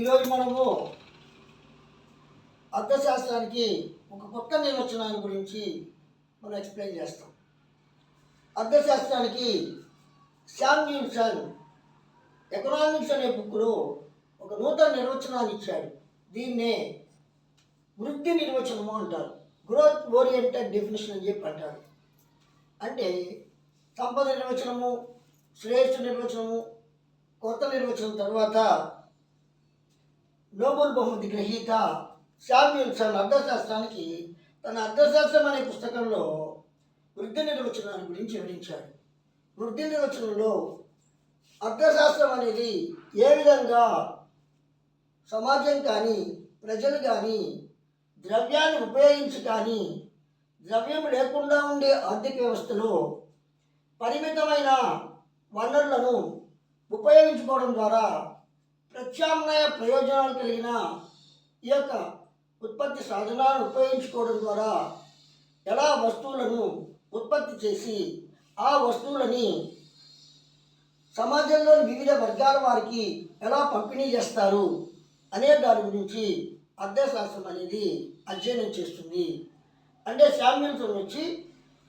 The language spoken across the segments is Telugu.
ఈరోజు మనము అర్థశాస్త్రానికి ఒక కొత్త నిర్వచనాన్ని గురించి మనం ఎక్స్ప్లెయిన్ చేస్తాం. అర్థశాస్త్రానికి శామ్యూల్సన్ ఎకనామిక్స్ అనే బుక్లో ఒక నూతన నిర్వచనాన్ని ఇచ్చాడు. దీన్నే వృద్ధి నిర్వచనము అంటారు. గ్రోత్ ఓరియంటెడ్ డెఫినేషన్ అని చెప్పి అంటారు. అంటే సంపద నిర్వచనము శ్రేష్ఠ నిర్వచనము కొత్త నిర్వచనం తర్వాత నోబెల్ బహుమతి గ్రహీత శామ్యూల్సన్ అర్థశాస్త్రానికి తన అర్థశాస్త్రం అనే పుస్తకంలో వృద్ధి నిర్వచనాన్ని గురించి వివరించాడు. వృద్ధి నిర్వచనంలో అర్థశాస్త్రం అనేది ఏ విధంగా సమాజం కానీ ప్రజలు కానీ ద్రవ్యాన్ని ఉపయోగించి కానీ ద్రవ్యం లేకుండా ఉండే ఆర్థిక వ్యవస్థలో పరిమితమైన వనరులను ఉపయోగించుకోవడం ద్వారా ప్రత్యామ్నాయ ప్రయోజనాలు కలిగిన ఈ యొక్క ఉత్పత్తి సాధనాలను ఉపయోగించుకోవడం ద్వారా ఎలా వస్తువులను ఉత్పత్తి చేసి ఆ వస్తువులని సమాజంలోని వివిధ వర్గాల వారికి ఎలా పంపిణీ చేస్తారు అనే దాని గురించి అర్థశాస్త్రం అనేది అధ్యయనం చేస్తుంది. అంటే శామ్యూల్సన్ వచ్చి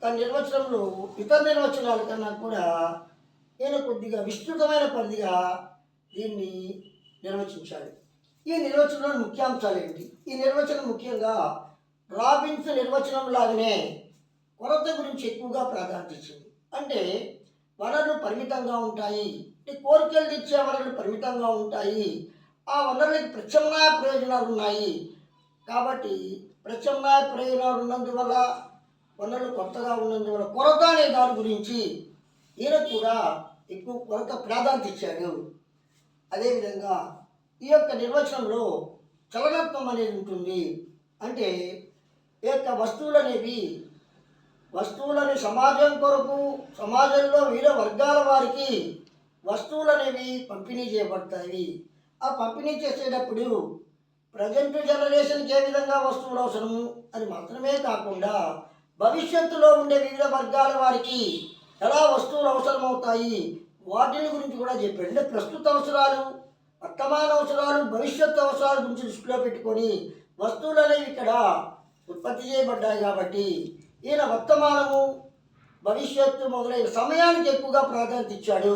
తన నిర్వచనంలో ఇతర నిర్వచనాల కన్నా కూడా నేను కొద్దిగా విస్తృతమైన పరిధిగా దీన్ని నిర్వచించాడు ఈ నిర్వచనంలో ముఖ్యాంశాలు ఏంటి? ఈ నిర్వచనం ముఖ్యంగా రాబిన్స్ నిర్వచనం లాగానే కొరత గురించి ఎక్కువగా ప్రాధాన్యత ఇచ్చింది. అంటే వనరులు పరిమితంగా ఉంటాయి. కోరికలు తెచ్చే వనరులు పరిమితంగా ఉంటాయి. ఆ వనరులకి ప్రత్యామ్నాయ ప్రయోజనాలు ఉన్నాయి. కాబట్టి ప్రత్యామ్నాయ ప్రయోజనాలు ఉన్నందువల్ల వనరులు కొత్తగా ఉన్నందువల్ల కొరత అనే దాని గురించి ఈయన కూడా ఎక్కువ కొరత ప్రాధాన్యత ఇచ్చాడు అదేవిధంగా ఈ యొక్క నిర్వచనంలో చలనత్వం అనేది ఉంటుంది. అంటే ఈ యొక్క వస్తువులు అనేవి వస్తువులని సమాజం కొరకు సమాజంలో వివిధ వర్గాల వారికి వస్తువులు అనేవి పంపిణీ చేయబడతాయి. ఆ పంపిణీ చేసేటప్పుడు ప్రజెంట్ జనరేషన్కి ఏ విధంగా వస్తువులు అవసరము అని మాత్రమే కాకుండా భవిష్యత్తులో ఉండే వివిధ వర్గాల వారికి ఎలా వస్తువులు అవసరమవుతాయి వాటిని గురించి కూడా చెప్పాడు. అంటే ప్రస్తుత అవసరాలు వర్తమాన అవసరాలు భవిష్యత్తు అవసరాల గురించి దృష్టిలో పెట్టుకొని వస్తువులు అనేవి ఇక్కడ ఉత్పత్తి చేయబడ్డాయి కాబట్టి ఈయన వర్తమానము భవిష్యత్తు మొదలైన సమయానికి ఎక్కువగా ప్రాధాన్యత ఇచ్చాడు.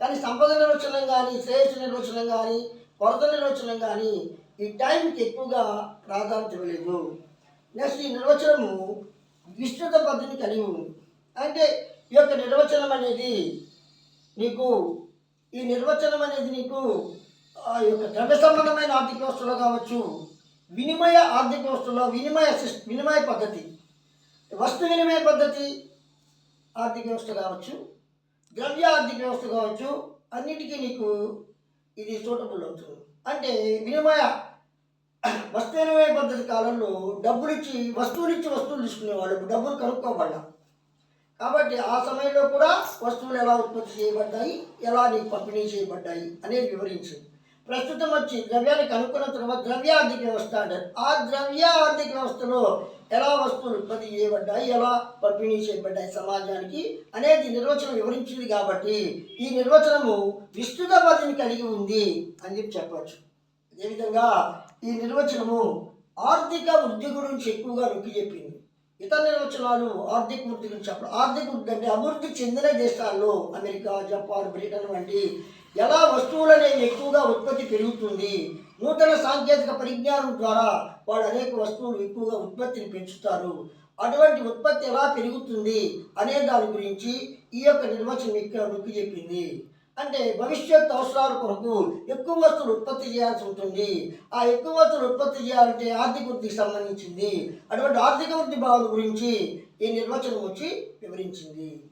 కానీ సంపద నిర్వచనం కానీ శ్రేయస్సు నిర్వచనం కానీ కొరత నిర్వచనం కానీ ఈ టైంకి ఎక్కువగా ప్రాధాన్యత ఇవ్వలేదు. నెక్స్ట్ ఈ నిర్వచనము విస్తృత పద్ధతిని కలిగి ఉంది. అంటే ఈ యొక్క నిర్వచనం అనేది నీకు ఈ నిర్వచనం అనేది నీకు ఆ యొక్క ద్రవ్య సంబంధమైన ఆర్థిక వ్యవస్థలో కావచ్చు వినిమయ ఆర్థిక వ్యవస్థలో వినిమయ సిస్ వినిమయ పద్ధతి వస్తు వినిమయ పద్ధతి ఆర్థిక వ్యవస్థ కావచ్చు ద్రవ్య ఆర్థిక వ్యవస్థ కావచ్చు అన్నిటికీ నీకు ఇది సూటబుల్ అవుతుంది. అంటే వినిమయ వస్తు వినిమయ పద్ధతి కాలంలో డబ్బులు ఇచ్చి వస్తువులు ఇచ్చి వస్తువులు తీసుకునేవాళ్ళు డబ్బులు కనుక్కోవాళ్ళ. కాబట్టి ఆ సమయంలో కూడా వస్తువులు ఎలా ఉత్పత్తి చేయబడ్డాయి ఎలా నీకు పంపిణీ చేయబడ్డాయి అనేది వివరించింది ప్రస్తుతం వచ్చి ద్రవ్యాన్ని కనుక్కున్న తర్వాత ద్రవ్య ఆర్థిక వ్యవస్థ అంటారు ఆ ద్రవ్య ఆర్థిక వ్యవస్థలో ఎలా వస్తువులు ఉత్పత్తి చేయబడ్డాయి ఎలా పంపిణీ చేయబడ్డాయి సమాజానికి అనేది నిర్వచనం వివరించింది కాబట్టి ఈ నిర్వచనము విస్తృత పరిధిని కలిగి ఉంది అని చెప్పి చెప్పచ్చు అదేవిధంగా ఈ నిర్వచనము ఆర్థిక వృద్ధి గురించి ఎక్కువగా నొక్కి చెప్పింది. ఇతర నిర్వచనాలు ఆర్థిక వృద్ధి గురించి చెప్పడం ఆర్థిక వృద్ధి అంటే అభివృద్ధి చెందిన దేశాల్లో అమెరికా జపాన్ బ్రిటన్ వంటి ఎలా వస్తువులనేవి ఎక్కువగా ఉత్పత్తి పెరుగుతుంది. నూతన సాంకేతిక పరిజ్ఞానం ద్వారా వాళ్ళు అనేక వస్తువులు ఎక్కువగా ఉత్పత్తిని పెంచుతారు. అటువంటి ఉత్పత్తి ఎలా పెరుగుతుంది అనే దాని గురించి ఈ యొక్క నిర్వచనం ఇక్కడ నొక్కి చెప్పింది. అంటే భవిష్యత్ అవసరాల కొరకు ఎక్కువ వస్తువులు ఉత్పత్తి చేయాల్సి ఉంటుంది. ఆ ఎక్కువ వస్తువులు ఉత్పత్తి చేయాలంటే ఆర్థిక వృద్ధికి సంబంధించింది. అటువంటి ఆర్థిక వృద్ధి భావాల గురించి ఈ నిర్వచనం వచ్చి వివరించింది.